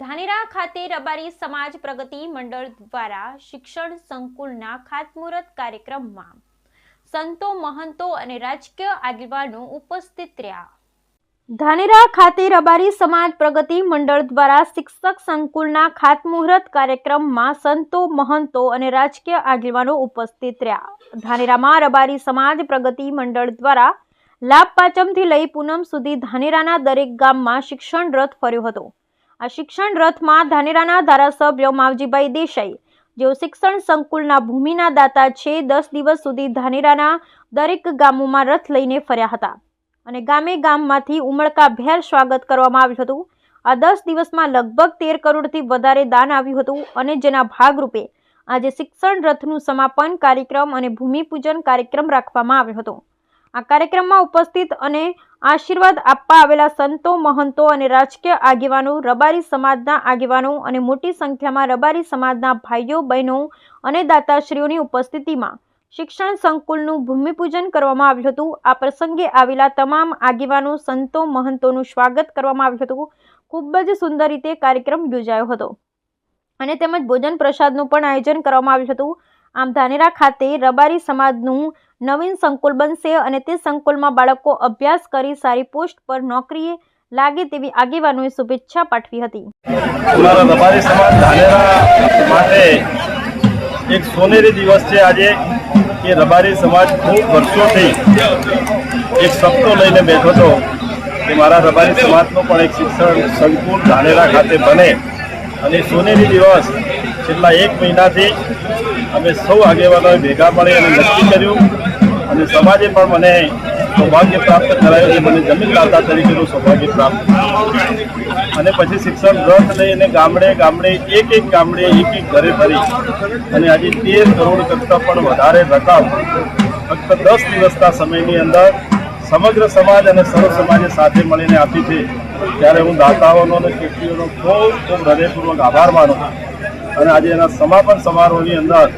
ધાનેરા ખાતે રબારી સમાજ પ્રગતિ મંડળ દ્વારા શિક્ષણ સંકુલના ખાતમુહૂર્ત કાર્યક્રમમાં સંતો, મહંતો અને રાજકીય આગેવાનો ઉપસ્થિત રહ્યા. ધાનેરા ખાતે રબારી સમાજ પ્રગતિ મંડળ દ્વારા શિક્ષક સંકુલના ખાતમુહૂર્ત કાર્યક્રમમાં સંતો, મહંતો અને રાજકીય આગેવાનો ઉપસ્થિત રહ્યા. ધાનેરામાં રબારી સમાજ પ્રગતિ મંડળ દ્વારા લાભ પાચમથી લઈ પૂનમ સુધી ધાનેરાના દરેક ગામમાં શિક્ષણ રથ ફર્યો હતો. આ શિક્ષણ રથમાં ધાનેરાના ધારાસભ્ય માવજીભાઈ દેસાઈ, જેઓ શિક્ષણ સંકુલના ભૂમિના દાતા છે, દસ દિવસ સુધી ધાનેરાના દરેક ગામોમાં રથ લઈને ફર્યા હતા. અને ગામે ગામમાંથી ઉમળકાભેર સ્વાગત કરવામાં આવ્યું હતું. આ દસ દિવસમાં લગભગ તેર કરોડથી વધારે દાન આવ્યું હતું અને જેના ભાગરૂપે આજે શિક્ષણ રથનું સમાપન કાર્યક્રમ અને ભૂમિપૂજન કાર્યક્રમ રાખવામાં આવ્યો હતો. આ કાર્યક્રમમાં ઉપસ્થિત અને આશીર્વાદ આપવા આવેલા સંતો, મહંતો અને રાજકીય આગેવાનો, રબારી સમાજના આગેવાનો અને મોટી સંખ્યામાં રબારી સમાજના ભાઈઓ, બહેનો અને દાતાશ્રીઓની ઉપસ્થિતિમાં શિક્ષણ સંકુલનું ભૂમિપૂજન કરવામાં આવ્યું હતું. આ પ્રસંગે આવેલા તમામ આગેવાનો, સંતો, મહંતોનું સ્વાગત કરવામાં આવ્યું હતું. ખૂબ જ સુંદર રીતે કાર્યક્રમ યોજાયો હતો અને તેમજ ભોજન પ્રસાદનું પણ આયોજન કરવામાં આવ્યું હતું. આમ ધાનેરા ખાતે રબારી સમાજનું નવીન સંકુલ બનશે અને તે સંકુલમાં બાળકો અભ્યાસ કરી સારી પોસ્ટ પર નોકરીએ લાગે તેવી આગેવાનોએ શુભેચ્છા પાઠવી હતી. અમારા રબારી સમાજ ધાનેરા માટે એક સોનેરી દિવસ છે આજે કે રબારી સમાજ ખૂબ વર્ષોથી એક સપનો લઈને બેઠો હતો કે મારા રબારી સમાજનો પણ એક શિક્ષણ સંકુલ ધાનેરા ખાતે બને. અને સોનેરી દિવસ છેલ્લા એક મહિનાથી અમે સૌ આગેવાનોએ ભેગા મળી અને નક્કી કર્યું અને સમાજે પણ મને સૌભાગ્ય પ્રાપ્ત કરાયું છે મને જમીન દાતા તરીકેનું સૌભાગ્ય પ્રાપ્ત અને પછી શિક્ષણ રથ લઈને ગામડે ગામડે એક એક ગામડે એક એક ઘરે ભરી અને આજે તેર કરોડ કરતાં પણ વધારે રકમ ફક્ત દસ દિવસના સમયની અંદર સમગ્ર સમાજ અને સર્વ સમાજે સાથે મળીને આપી છે. ત્યારે હું દાતાઓનો અને વ્યક્તિઓનો ખૂબ ખૂબ હૃદયપૂર્વક આભાર માનું અને આજે એના સમાપન સમારોહની અંદર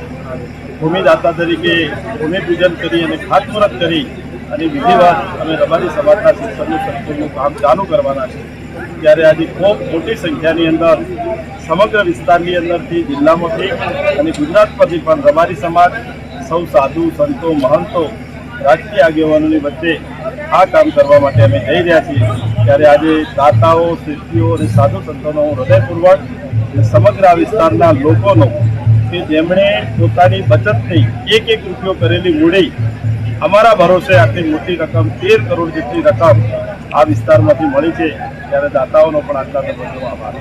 ભૂમિદાતા તરીકે ભૂમિપૂજન કરી અને ખાતમુહૂર્ત કરી અને વિધિવત અમે રબારી સમાજના શિક્ષણનું સંકુલનું કામ ચાલુ કરવાના છે. ત્યારે આજે ખૂબ મોટી સંખ્યાની અંદર સમગ્ર વિસ્તારની અંદરથી જિલ્લામાંથી અને ગુજરાત પરથી પણ રબારી સમાજ, સૌ સાધુ, સંતો, મહંતો, રાજકીય આગેવાનોની વચ્ચે આ કામ કરવા માટે અમે જઈ રહ્યા છીએ. ત્યારે આજે દાતાઓ, શિલ્પીઓ અને સાધુ સંતોનો હું હૃદયપૂર્વક સમગ્ર આ વિસ્તારના લોકોનો કે જેમણે પોતાની બચતથી એક એક રૂપિયો કરેલી મૂડી, અમારા ભરોસે આટલી મોટી રકમ, તેર કરોડ જેટલી રકમ આ વિસ્તારમાંથી મળી છે ત્યારે દાતાઓનો પણ આટલા તબક્કો આભાર.